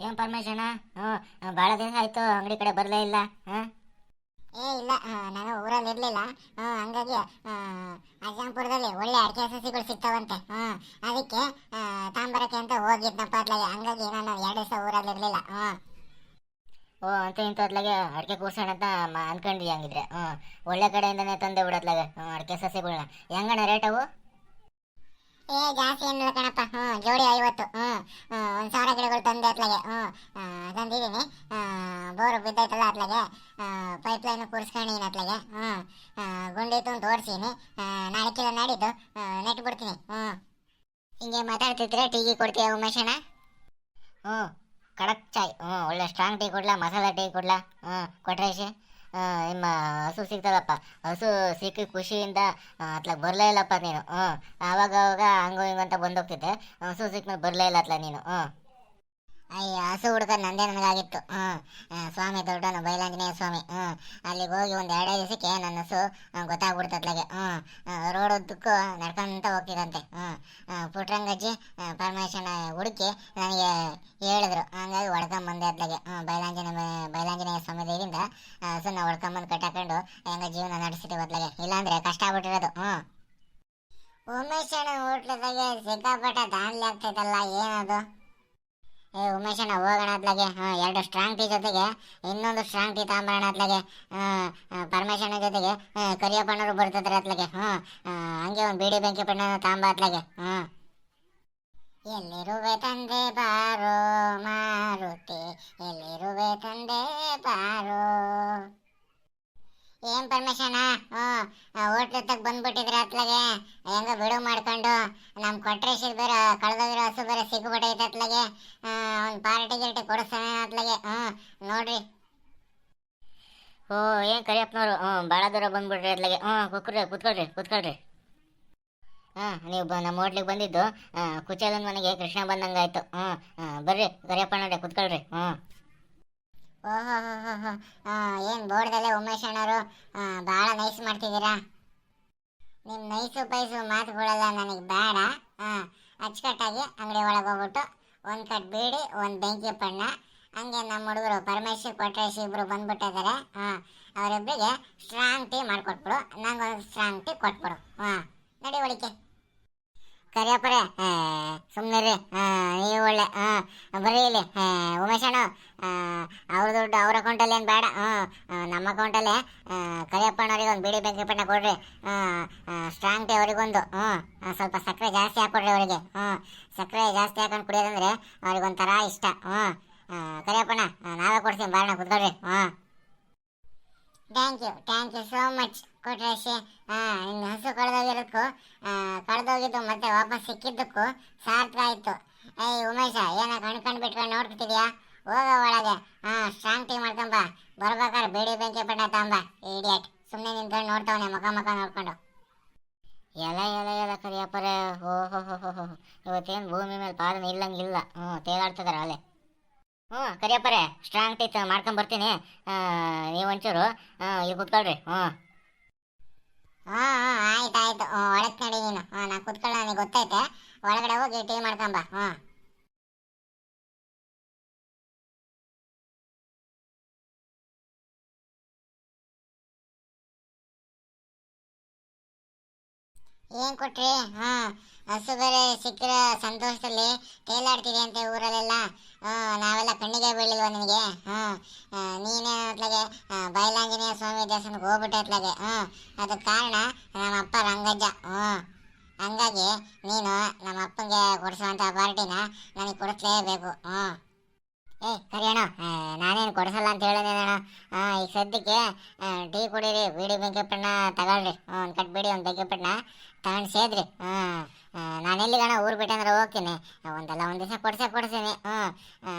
ಏನ್ ಪರಮೇಶಣ್ಣ ಹ್ಞೂ ಭಾಳ ದಿನ ಆಯ್ತು ಅಂಗಡಿ ಕಡೆ ಬರಲೇ ಇಲ್ಲ ಹಾಂ? ಏ ಇಲ್ಲ ನಾನು ಊರಲ್ಲಿ ಇರ್ಲಿಲ್ಲ. ಹ್ಞೂ ಹಂಗಾಗಿ ಅಜ್ಜಂಪುರದಲ್ಲಿ ಒಳ್ಳೆ ಅಡಿಕೆ ಸಸಿಗಳು ಸಿಗ್ತಾವಂತೆ ಹ್ಞೂ. ಅದಕ್ಕೆ ತಾಂಬರಕ್ಕೆ ಅಂತ ಹೋಗಿದ್ನಪ್ಪ ಅದ್ಲಾಗೆ. ಹಂಗಾಗಿ ನಾನು ಎರಡು ದಿವಸ ಊರಲ್ಲಿ ಇರ್ಲಿಲ್ಲ ಹ್ಞೂ. ಓ ಅಂತ ಇಂಥ ಹೊತ್ಲಾಗೆ ಅಡಿಕೆ ಕೂರ್ಸೋಣ ಅಂತ ಮ- ಅನ್ಕೊಂಡ್ವಿ ಹಂಗಿದ್ರೆ ಹ್ಞೂ. ಒಳ್ಳೆ ಕಡೆಯಿಂದನೇ ತಂದೆ ಬಿಡತ್ಲಾಗೆ ಹ್ಞೂ ಅಡಿಕೆ ಸಸಿಗಳನ್ನ ಹೆಂಗಣ್ಣ ರೇಟ್ ಅವು? ಏ ಜಾಸ್ತಿ ಏನಿಲ್ಲ ಕಣಪ್ಪ. ಹ್ಞೂ ಜೋಡಿ ಐವತ್ತು. ಹ್ಞೂ ಒಂದು ಸಾವಿರ ಗಿಡಗಳು ತಂದೆ ಅತ್ಲಾಗೆ. ಹ್ಞೂ ತಂದಿದ್ದೀನಿ. ಬೋರ್ ಬಿದ್ದೈತಲ್ಲ ಅತ್ಲಾಗೆ. ಪೈಪ್ ಲೈನ್ ಕೂರಿಸ್ಕೊಂಡಿದ್ದೀನಿ ಅತ್ಲಾಗೆ. ಹ್ಞೂ ಆ, ಗುಂಡಿ ಓಡಿಸೀನಿ ನಾಳೆ ಕಿಲೋ ನಾಡಿದ್ದು. ನೆಟ್ ಬಿಡ್ತೀನಿ. ಹ್ಞೂ ಹಿಂಗೆ ಮಾತಾಡ್ತಿದ್ರೆ ಟೀಗಿ ಕೊಡ್ತೀಯ ಉಮೇಶಣ್ಣ ಹ್ಞೂ ಕಡಕ್ ಚಾಯ್. ಹ್ಞೂ ಒಳ್ಳೆ ಸ್ಟ್ರಾಂಗ್ ಟೀ ಕೊಡ್ಲಾ ಮಸಾಲ ಟೀ ಕೊಡ್ಲಾ. ಹ್ಞೂ ಕೊಟ್ರೇಶಿ? ನಿಮ್ಮ ಹಸು ಸಿಗ್ತದಪ್ಪ. ಹಸು ಸಿಕ್ಕಿ ಖುಷಿಯಿಂದ ಅತ್ಲಾಗ ಬರಲೇ ಇಲ್ಲಪ್ಪ ನೀನು. ಹ್ಞೂ. ಆವಾಗ ಅವಾಗ ಹಂಗು ಹಿಂಗು ಅಂತ ಬಂದೋಗ್ತಿದ್ದೆ. ಹಸು ಸಿಕ್ಮೇಲೆ ಬರಲೇ ಇಲ್ಲ ಅತ್ಲ ನೀನು. ಹ್ಞೂ. ಅಯ್ಯ ಹಸು ಹುಡುಗ ನಂದೇ ನನಗಾಗಿತ್ತು. ಹ್ಞೂ. ಸ್ವಾಮಿ ದೊಡ್ಡನು ಬೈಲಾಂಜನೇಯ ಸ್ವಾಮಿ. ಹ್ಞೂ. ಅಲ್ಲಿಗೆ ಹೋಗಿ ಒಂದು ಎರಡೇ ದಿವಸಕ್ಕೆ ನನ್ನ ಹಸು ಗೊತ್ತಾಗ್ಬಿಡ್ತತ್ಲಾಗೆ ಹ್ಮ್ ಆ, ರೋಡ್ ಉದ್ದಕ್ಕೂ ನಡ್ಕೊಂತ ಹೋಗ್ತಿದಂತೆ ಹ್ಞೂ. ಪುಟ್ರಂಗಜ್ಜಿ ಪರಮೇಶ್ವರ ಹುಡುಕಿ ನನಗೆ ಹೇಳಿದ್ರು. ಹಂಗಾಗಿ ಹೊಡ್ಕೊಂಬಂದೆ ಅತ್ಲಾಗೆ ಹ್ಮ್ ಬೈಲಾಂಜನೇಯ ಬೈಲಾಂಜನೇಯ ಸ್ವಾಮಿ ದೇವಿಂದ ಆ, ಹಸುನ ಹೊಡ್ಕೊಂಬಂದು ಕಟ್ಟಾಕೊಂಡು ಹೆಂಗ ಅತ್ಲಾಗೆ ಇಲ್ಲಾಂದ್ರೆ ಕಷ್ಟ ಆಗ್ಬಿಟ್ಟಿರೋದು. ಹ್ಮ್. ಅಣ್ಣ ಹೋಟ್ಲದಾಗೆ ಸಿಕ್ಕಾಪಟ್ಟೆ ದಾನ್ಲಿ ಆಗ್ತೈತಲ್ಲ, ಏನದು? ಏ ಉಮೇಶಣ್ಣ ಹೋಗೋಣ ಅತ್ಲಾಗೆ ಹಾಂ, ಎರಡು ಸ್ಟ್ರಾಂಗ್ ಟೀ ಜೊತೆಗೆ, ಇನ್ನೊಂದು ಸ್ಟ್ರಾಂಗ್ ಟೀ ತಾಂಬರೋಣ ಅತ್ಲಾಗೆ ಪರಮೇಶಣ್ಣ ಜೊತೆಗೆ ಕರಿಯಪ್ಪಣ್ಣರು ಬರ್ತಿದ್ರೆ ಅತ್ಲಾಗೆ ಹಾಂ ಹಂಗೆ ಒಂದು ಬೀಡಿ ಬೆಂಕಿ ಪಣ್ಣ ತಾಂಬ ಅತ್ಲಾಗೆ ಹ್ಞೂ ಎಲ್ಲಿರುವೆ ತಂದೆ ಬಾರೋ ಮಾರುತಿ, ಎಲ್ಲಿರುವೆ ತಂದೆ ಬಾರೋ ಏನ್ ಪರ್ಮಿಷನ್ ಹೋಟ್ಲ್ ತಗ ಬಂದ್ಬಿಟ್ಟಿದ್ರೆ ಅತ್ಲಾಗೆ. ಹೆಂಗ ಬಿಡು ಮಾಡ್ಕೊಂಡು. ನಮ್ ಕೊಟ್ರೇಶಿಗೆ ಬೇರೆ, ಕಳೆದೋಗಿರೋ ಹಸು ಬೇರೆ ಸಿಕ್ಬಿಟ್ಟೈತೆ ಅತ್ಲಾಗೆ. ಒಂದು ಪಾರ್ಟಿ ಗಿರ್ಟಿ ಕೊಡಿಸ್ತಾನೆ ಅತ್ಲಾಗೆ. ಹ್ಮ್, ನೋಡ್ರಿ. ಓ, ಏನ್ ಕರಿಯಪ್ಪನವರು? ಹ್ಞೂ ಭಾಳ ದೂರ ಬಂದ್ಬಿಟ್ರಿ ಅತ್ಲಾಗೆ. ಹ್ಞೂ ಕುತ್ಕೊಳ್ರಿ ಕುತ್ಕೊಳ್ರಿ ಕುತ್ಕೊಳ್ರಿ. ಹಾಂ ನೀವು ಬ, ನಮ್ಮ ಹೋಟ್ಲಿಗೆ ಬಂದಿದ್ದು ಕುಚೇಲನ್ ಮನೆಗೆ ಕೃಷ್ಣ ಬಂದಂಗಾಯ್ತು. ಹ್ಞೂ ಬರ್ರಿ ಕರಿಯಪ್ಪನವ್ರೆ ಕುತ್ಕೊಳ್ರಿ. ಹ್ಞೂ ಓಹೋ ಏನು ಬೋರ್ಡಲ್ಲೇ ಉಮೇಶ್ ಅಣ್ಣವರು ಭಾಳ ನೈಸ್ ಮಾಡ್ತಿದ್ದೀರಾ? ನಿಮ್ಮ ನೈಸು ಪೈಸು ಮಾತುಗಳೆಲ್ಲ ನನಗೆ ಬೇಡ. ಹಾಂ ಅಚ್ಚುಕಟ್ಟಾಗಿ ಅಂಗಡಿ ಒಳಗೆ ಹೋಗ್ಬಿಟ್ಟು ಒಂದು ಕಟ್ ಬೀಡಿ, ಒಂದು ಬೆಂಕಿ ಪಣ್ಣ. ಹಂಗೆ ನಮ್ಮ ಹುಡುಗರು ಪರಮೇಶ್ವರ್ ಕೊಟ್ರೇಶ್ ಇಬ್ಬರು ಬಂದ್ಬಿಟ್ಟಿದ್ದಾರೆ ಹಾಂ ಅವರಿಬ್ಬರಿಗೆ ಸ್ಟ್ರಾಂಗ್ ಟೀ ಮಾಡಿಕೊಟ್ಬಿಡು. ನಂಗೊಂದು ಸ್ಟ್ರಾಂಗ್ ಟೀ ಕೊಟ್ಬಿಡು. ಹಾಂ ನಡಿ ಒಳಿಕೆ ಕರಿಯಪ್ಪರೇ ಸುಮ್ಮನೆ ರೀ ನೀವು ಒಳ್ಳೆ ಹಾಂ ಬರೀ ಇಲ್ಲಿ. ಆ, ಉಮೇಶ್ ಅಣ್ಣ ಅವ್ರ ದುಡ್ಡು ಅವ್ರ ಅಕೌಂಟಲ್ಲಿ ಏನು ಬೇಡ. ಹ್ಞೂ ನಮ್ಮ ಅಕೌಂಟಲ್ಲೇ ಕರಿಯಪ್ಪನವ್ರಿಗೆ ಒಂದು ಬಿಡಿ ಬೆಂಕಿ ಪಣ್ಣ ಕೊಡ್ರಿ. ಸ್ಟ್ರಾಂಗ್ ಟೇ ಅವರಿಗೊಂದು ಹ್ಞೂ ಸ್ವಲ್ಪ ಸಕ್ಕರೆ ಜಾಸ್ತಿ ಹಾಕ್ಕೊಡ್ರಿ ಅವರಿಗೆ. ಹ್ಞೂ ಸಕ್ಕರೆ ಜಾಸ್ತಿ ಹಾಕೊಂಡು ಕುಡಿಯೋದಂದ್ರೆ ಅವ್ರಿಗೆ ಒಂಥರ ಇಷ್ಟ ಹ್ಞೂ ಕರಿಯಪ್ಪಣ್ಣ ನಾವೇ ಕೊಡ್ತೀನಿ ಬಾರಣ ಕುತ್ಕೊಳ್ರಿ. ಹ್ಞೂ thank you thank you so much ಕೊಟ್ರೇಶಿ. ಹಾಂ ಇನ್ನು ಹಸು ಕಳೆದೋಗಿರೋದಕ್ಕೂ ಕಳೆದೋಗಿದ್ದು ಮತ್ತೆ ವಾಪಸ್ ಸಿಕ್ಕಿದ್ದಕ್ಕೂ ಸಾರ್ಥಕ ಆಯಿತು ಏಯ್, ಉಮೇಶ, ಏನ ಕಣ್ ಕಣ್ ಬಿಟ್ಕೊಂಡು ನೋಡ್ತಿದ್ಯಾ? ಹೋಗ ಒಳಗೆ. ಹಾಂ ಸ್ಟ್ರಾಂಗ್ ಟೀ ಮಾಡ್ಕೊಂಬ. ಬರ್ಬೇಕಾದ್ರೆ ಬೇಡಿ ಬೆಂಕಿ ಪಟ್ಟ ತಾಂಬ ಇಡಿಯಟ್ ಸುಮ್ಮನೆ ನಿಂತ್ಕೊಂಡು ನೋಡ್ತಾವನೆ, ಮುಖ ಮುಖ ನೋಡ್ಕೊಂಡು. ಎಲ್ಲ ಎಲ್ಲ ಎಲ ಕರಿಯಪ್ಪರೇ. ಓ ಹೋ ಹೋ ಹೋ ಇವತ್ತೇನು ಭೂಮಿ ಮೇಲೆ ಪಾದನ ಇಲ್ಲಂಗಿಲ್ಲ. ಹ್ಞೂ ತೇಲಾಡ್ತಿದಾರೆ ಅಲ್ಲೇ ಹ್ಞೂ ಕರಿಯಪ್ಪರೇ ಸ್ಟ್ರಾಂಗ್ ಟೀತ್ ಮಾಡ್ಕೊಂಬರ್ತೀನಿ ನೀವು ಒಂಚೂರು ಈಗ ಕುತ್ಕೊಳ್ರಿ, ಹ್ಞೂ. ಹಾಂ ಹಾಂ ಆಯ್ತು ಆಯ್ತು. ಒಳಗೆ ನಡಿ ನೀನು. ಹಾಂ ನಾನು ಕುತ್ಕೊಳ್ಳ ನನಗೆ ಗೊತ್ತೈತೆ. ಒಳಗಡೆ ಹೋಗಿ ಟೀ ಮಾಡ್ಕೊಂಬ ಹಾಂ ಏನ್ ಕೊಟ್ರಿ? ಹಾ ಹಸು ಬೇರೆ ಸಂತೋಷದಲ್ಲಿ ತೇಲಾಡ್ತೀರಿ ಅಂತ ಊರಲ್ಲೆಲ್ಲ. ಹ್ಞೂ ನಾವೆಲ್ಲ ಕಣ್ಣಿಗೆ ಬೀಳಿಲ್ವ ನಿನಗೆ? ಹಾ ಆ, ನೀನೇ ಅತ್ಲಾಗೆ ಬಯಲಾಂಜನೇಯ ಸ್ವಾಮಿ ದೇವಸ್ಥಾನಕ್ಕೆ ಹೋಗ್ಬಿಟ್ಟೆ ಅತ್ಲಾಗೆ ಹಾ ಅದಕ್ಕೆ ಕಾರಣ ನಮ್ಮ ಅಪ್ಪ ರಂಗಜ್ಜ. ಹ್ಞೂ ಹಂಗಾಗಿ ನೀನು ನಮ್ಮ ಅಪ್ಪಂಗೆ ಕೊಡಿಸುವಂಥ ಪಾರ್ಟಿನ ನನಗೆ ಕೊಡಿಸ್ಲೇಬೇಕು. ಹ್ಮ್ ಏ ಅಣ್ಣ. ನಾನೇನು ಕೊಡಿಸಲ್ಲ ಅಂತ ಹೇಳಿದೆ ಅಣ್ಣ. ಈಗ ಸದ್ಯಕ್ಕೆ ಟೀ ಕುಡೀರಿ, ಬೀಡಿ ಬೆಂಕಿಪಣ್ಣ ತಗೊಳ್ರಿ. ಒಂದು ಕಟ್ ಬೀಡಿ, ಒಂದು ಬೆಂಕಿಪಣ್ಣ ತಗೊಂಡು ಸೇದ್ರಿ. ಹಾಂ ನಾನು ಅಣ್ಣ ಊರು ಬಿಟ್ಟೆ ಅಂದ್ರೆ ಹೋಗ್ತೀನಿ. ಒಂದಲ್ಲ ಒಂದು ದಿವಸ ಕೊಡಿಸೇ ಕೊಡಿಸ್ತೀನಿ ಹ್ಞೂ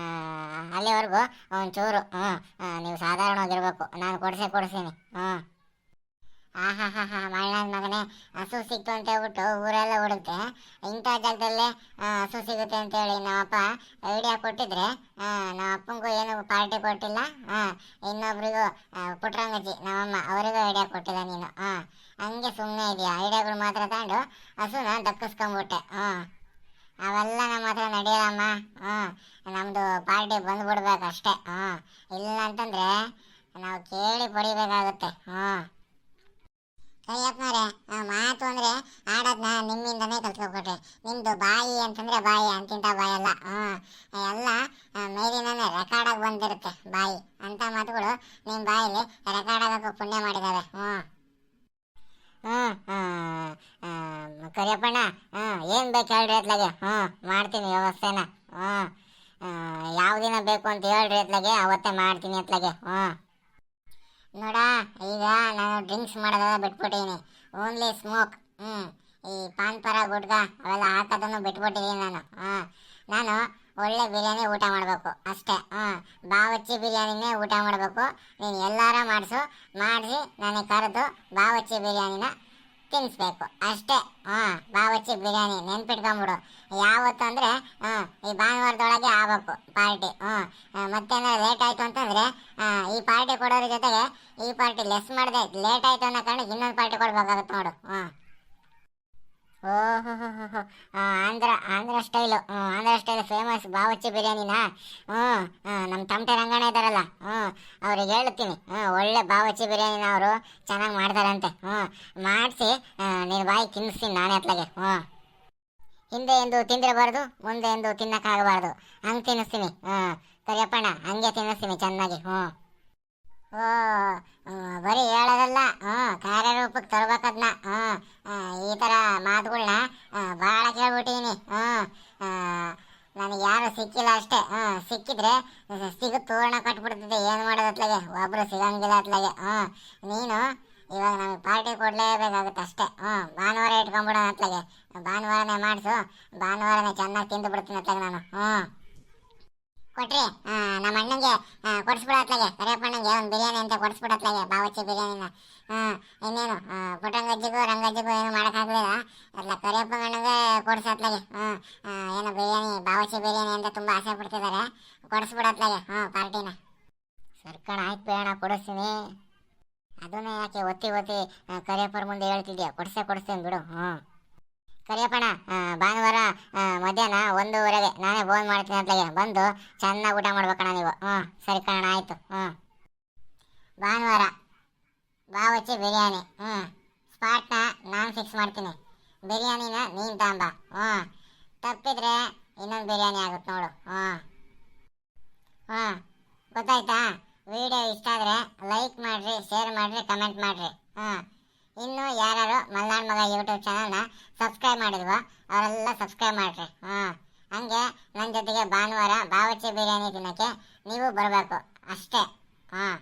ಅಲ್ಲಿವರೆಗೂ ಒಂಚೂರು ಹ್ಞೂ ನೀವು ಸಾಧಾರಣವಾಗಿರ್ಬೇಕು. ನಾನು ಕೊಡಿಸೇ ಕೊಡಿಸ್ತೀನಿ ಹ್ಞೂ ಆಹಾ ಹಾ ಹಾ ಮಳ್ಳನ ಮಗನೇ, ಹಸು ಸಿಕ್ತು ಅಂತ ಹೇಳ್ಬಿಟ್ಟು ಊರೆಲ್ಲ ಓಡುತ್ತೆ. ಇಂಥ ಜಾಗದಲ್ಲೇ ಹಸು ಸಿಗುತ್ತೆ ಅಂತೇಳಿ ನಮ್ಮಪ್ಪ ಐಡಿಯಾ ಕೊಟ್ಟಿದ್ರೆ ನಮ್ಮ ಅಪ್ಪಂಗೂ ಏನು ಪಾರ್ಟಿ ಕೊಟ್ಟಿಲ್ಲ. ಇನ್ನೊಬ್ರಿಗೂ ಪುಟ್ರಂಗಜ್ಜಿ, ನಮ್ಮಮ್ಮ, ಅವರಿಗೂ ಐಡಿಯಾ ಕೊಟ್ಟಿಲ್ಲ ನೀನು. ಹಾಂ ಹಂಗೆ ಸುಮ್ಮನೆ ಇದೆಯಾ. ಐಡಿಯಾಗಳು ಮಾತ್ರ ತಗೊಂಡು ಹಸುನ ದಕ್ಕಿಸ್ಕೊಂಬಿಟ್ಟೆ. ಹಾಂ ಅವೆಲ್ಲ ನಮ್ಮ ಹತ್ರ ನಡೆಯಲ್ಲಮ್ಮ. ಹ್ಞೂ ನಮ್ಮದು ಪಾರ್ಟಿ ಬಂದ್ಬಿಡ್ಬೇಕು ಅಷ್ಟೇ ಹಾಂ ಇಲ್ಲ ಅಂತಂದರೆ ನಾವು ಕೇಳಿ ಪಡಿಬೇಕಾಗುತ್ತೆ. ಹ್ಞೂ ಕರಿಯಪ್ಪನವ್ರೆ ಮಾತು ಅಂದ್ರೆ ಆಡೋದನ್ನ ನಿಮ್ಮಿಂದನೇ ಕಲ್ತ್ಕೊಬೇಕ್ರಿ ನಿಮ್ದು ಬಾಯಿ ಅಂತಂದ್ರೆ ಬಾಯಿ, ಅಂತಿಂತ ಬಾಯಿ ಅಲ್ಲ. ಹ್ಞೂ ಎಲ್ಲ ಮೇಲಿನೇ ರೆಕಾರ್ಡ್ ಆಗಿ ಬಂದಿರುತ್ತೆ ಬಾಯಿ. ಅಂತ ಮಾತುಗಳು ನಿಮ್ಮ ಬಾಯಲ್ಲಿ ರೆಕಾರ್ಡ್ ಆಗಕ್ಕೆ ಪುಣ್ಯ ಮಾಡಿದಾವೆ. ಹ್ಞೂ ಹ್ಞೂ ಕರಿಯಪ್ಪಣ್ಣ ಹ್ಞೂ ಏನು ಬೇಕು ಹೇಳ್ರಿ ಅತ್ಲಾಗೆ ಹ್ಞೂ ಮಾಡ್ತೀನಿ ವ್ಯವಸ್ಥೆನ. ಹ್ಞೂ ಯಾವ ದಿನ ಬೇಕು ಅಂತ ಹೇಳ್ರಿ ಅತ್ಲಾಗೆ ಅವತ್ತೇ ಮಾಡ್ತೀನಿ ಅತ್ಲಾಗೆ ಹ್ಮ್. ನೋಡ, ಈಗ ನಾನು ಡ್ರಿಂಕ್ಸ್ ಮಾಡೋದೆಲ್ಲ ಬಿಟ್ಬಿಟ್ಟಿದ್ದೀನಿ ಓನ್ಲಿ ಸ್ಮೋಕ್ ಹ್ಞೂ ಈ ಪಾನ್ ಪರ ಗುಡ್ಗ ಅವೆಲ್ಲ ಹಾಕೋದನ್ನು ಬಿಟ್ಬಿಟ್ಟಿದ್ದೀನಿ ನಾನು. ಹಾಂ. ನಾನು ಒಳ್ಳೆ ಬಿರಿಯಾನಿ ಊಟ ಮಾಡಬೇಕು, ಅಷ್ಟೇ. ಹಾಂ. ಬಾವಚ್ಚಿ ಬಿರಿಯಾನಿನೇ ಊಟ ಮಾಡಬೇಕು. ನೀನು ಎಲ್ಲಾರ ಮಾಡಿಸು. ಮಾಡಿಸಿ ನನಗೆ ಕರೆದು ಬಾವಚ್ಚಿ ಬಿರಿಯಾನಿನ ತಿನ್ನಿಸ್ಬೇಕು ಅಷ್ಟೇ. ಹಾಂ ಬಾವಚ್ಚಿ ಬಿರಿಯಾನಿ. ನೆನ್ಪಿಟ್ಕೊಂಬಿಡು ಯಾವತ್ತು ಅಂದರೆ ಹಾಂ ಈ ಭಾನುವಾರದೊಳಗೆ ಆಗ್ಬೇಕು ಪಾರ್ಟಿ. ಹ್ಞೂ ಮತ್ತೇನಾದ್ರು ಲೇಟ್ ಆಯಿತು ಅಂತಂದರೆ ಈ ಪಾರ್ಟಿ ಕೊಡೋದ್ರ ಜೊತೆಗೆ ಈ ಪಾರ್ಟಿ ಲೆಸ್ ಮಾಡಿದೆ ಲೇಟ್ ಆಯಿತು ಅನ್ನೋ ಕಾರಣಕ್ಕೆ ಇನ್ನೊಂದು ಪಾರ್ಟಿ ಕೊಡ್ಬೇಕಾಗತ್ತೆ ನೋಡು. ಹ್ಞೂ Andhra Andhra style Andhra style famous Bawarchi ಬಿರಿಯಾನಿನಾ? ಹ್ಞೂ ನಮ್ಮ ತಮಟೆ ರಂಗಣ ಇದ್ದಾರಲ್ಲ ಹ್ಞೂ ಅವ್ರಿಗೆ ಹೇಳ್ತೀನಿ. ಹ್ಞೂ ಒಳ್ಳೆ ಬಾವಚ್ಚಿ ಬಿರಿಯಾನಿನ ಅವರು ಚೆನ್ನಾಗಿ ಮಾಡ್ತಾರಂತೆ. ಹ್ಞೂ ಮಾಡಿಸಿ ನೀನು ಬಾಯಿ ತಿನ್ನಿಸ್ತೀನಿ ನಾನೇ ಅತ್ಲಾಗೆ. ಹ್ಞೂ ಹಿಂದೆ ಎಂದು ತಿಂದಿರಬಾರ್ದು, ಮುಂದೆ ಎಂದು ತಿನ್ನೋಕ್ಕಾಗಬಾರ್ದು. ಹಂಗೆ ತಿನ್ನಿಸ್ತೀನಿ ಹ್ಞೂ ಸರಿಯಪ್ಪಣ್ಣ, ಹಂಗೆ ತಿನ್ನಿಸ್ತೀನಿ ಚೆನ್ನಾಗಿ. ಹ್ಞೂ ಓ ಬರೀ ಹೇಳೋದಲ್ಲ ಹ್ಞೂ ಕಾರ್ಯರೂಪಕ್ಕೆ ತರ್ಬೇಕದ್ನ ಹ್ಞೂ ಈ ಥರ ಮಾತುಗಳನ್ನ ಭಾಳ ಕೇಳ್ಬಿಟ್ಟಿದ್ದೀನಿ ಹ್ಞೂ ನನಗೆ ಯಾರು ಸಿಕ್ಕಿಲ್ಲ ಅಷ್ಟೇ ಹ್ಞೂ ಸಿಕ್ಕಿದ್ರೆ ಸಿಗ ತೋರಣ ಕಟ್ಬಿಡ್ತಿದ್ದೆ ಏನು ಮಾಡೋದು ಅತ್ಲಾಗೆ, ಒಬ್ರು ಸಿಗಂಗಿಲ್ಲ ಅತ್ಲಾಗೆ ನೀನು ಇವಾಗ ನಮಗೆ ಪಾರ್ಟಿ ಕೊಡಲೇಬೇಕಾಗುತ್ತೆ ಅಷ್ಟೇ ಹ್ಞೂ ಭಾನುವಾರ ಇಟ್ಕೊಂಬಿಡೋಣ ಅತ್ಲಾಗೆ, ಭಾನುವಾರನೇ ಮಾಡಿಸು, ಭಾನುವಾರನೇ ಚೆನ್ನಾಗಿ ತಿಂದು ಬಿಡ್ತೀನಿ ಅತ್ಲಾಗೆ ನಾನು ಹ್ಞೂ ಕೊಟ್ರಿ. ನಮ್ಮ ಅಣ್ಣಂಗೆ ಕೊಡಿಸ್ಬಿಡತ್ಲಾಗೆ ಕರಿಯಪ್ಪಣ್ಣಂಗೆ ಒಂದು ಬಿರಿಯಾನಿ ಅಂತ ಕೊಡಿಸ್ಬಿಡತ್ಲಾಗೆ, ಬಾವಚಿ ಬಿರಿಯಾನಿನ. ಹಾಂ ಇನ್ನೇನು ಪುಟ್ಟಂಗಜ್ಜಿಗೂ, ರಂಗಜ್ಜಿಗೂ ಏನು ಮಾಡೋಕ್ಕಾಗಲಿಲ್ಲ. ಅಲ್ಲ ಕರಿಯಪ್ಪ ಅಣ್ಣಂಗೆ ಕೊಡಿಸತ್ಲಾಗೆ ಹಾಂ ಏನೋ ಬಿರಿಯಾನಿ, ಬಾವಚಿ ಬಿರಿಯಾನಿ ಅಂತ ತುಂಬ ಆಸೆ ಪಡ್ತಿದ್ದಾರೆ ಕೊಡಿಸ್ಬಿಡತ್ಲಾಗೆ ಹಾಂ ಪಾರ್ಟಿನ. ಸರ್ಕಣ ಆಯ್ತು ಬೇಡ ಕೊಡಿಸ್ತೀನಿ. ಅದನ್ನೇ ಯಾಕೆ ಒತ್ತಿ ಒತ್ತಿ ಕರಿಯಪ್ಪರ ಮುಂದೆ ಹೇಳ್ತಿದ್ಯಾ? ಕೊಡಿಸೇ ಕೊಡಿಸ್ತೀನಿ ಬಿಡು ಹ್ಞೂ ಕರಿಯಪ್ಪಣ ಆ, ಭಾನುವಾರ ಮಧ್ಯಾಹ್ನ ಒಂದೂವರೆಗೆ ನಾನೇ ಫೋನ್ ಮಾಡ್ತೀನಿ ಅಂತಲೇ ಬಂದು ಚೆನ್ನಾಗಿ ಊಟ ಮಾಡ್ಬೇಕಣ್ಣ ನೀವು. ಹ್ಞೂ ಸರಿ ಕಣ ಆಯಿತು. ಹ್ಞೂ. ಭಾನುವಾರ ಬಾವಚ್ಚಿ ಬಿರಿಯಾನಿ. ಹ್ಞೂ. ಸ್ಪಾಟ್ನ ನಾನು ಫಿಕ್ಸ್ ಮಾಡ್ತೀನಿ. ಬಿರಿಯಾನಿನ ನೀನು ತಾಂಬ. ಹ್ಞೂ. ತಪ್ಪಿದ್ರೆ ಇನ್ನೊಂದು ಬಿರಿಯಾನಿ ಆಗುತ್ತೆ ನೋಡು. ಹ್ಞೂ. ಹ್ಞೂ. ಗೊತ್ತಾಯ್ತಾ? ವಿಡಿಯೋ ಇಷ್ಟ ಆದರೆ ಲೈಕ್ ಮಾಡಿರಿ ಶೇರ್ ಮಾಡಿರಿ ಕಮೆಂಟ್ ಮಾಡಿರಿ. ಹ್ಞೂ. ಇನ್ನು ಯಾರು ಮಲ್ನಾಡ್ ಮಗ ಯೂಟ್ಯೂಬ್ ಚಾನಲ್ನ ಸಬ್ಸ್ಕ್ರೈಬ್ ಮಾಡಿದ್ವೋ ಅವರೆಲ್ಲ ಸಬ್ಸ್ಕ್ರೈಬ್ ಮಾಡಿರಿ. ಹಾಂ, ಹಂಗೆ ನನ್ನ ಜೊತೆಗೆ ಭಾನುವಾರ ಬಾವಚಿ ಬಿರಿಯಾನಿ ತಿನ್ನೋಕ್ಕೆ ನೀವು ಬರಬೇಕು. ಅಷ್ಟೇ. ಹಾಂ.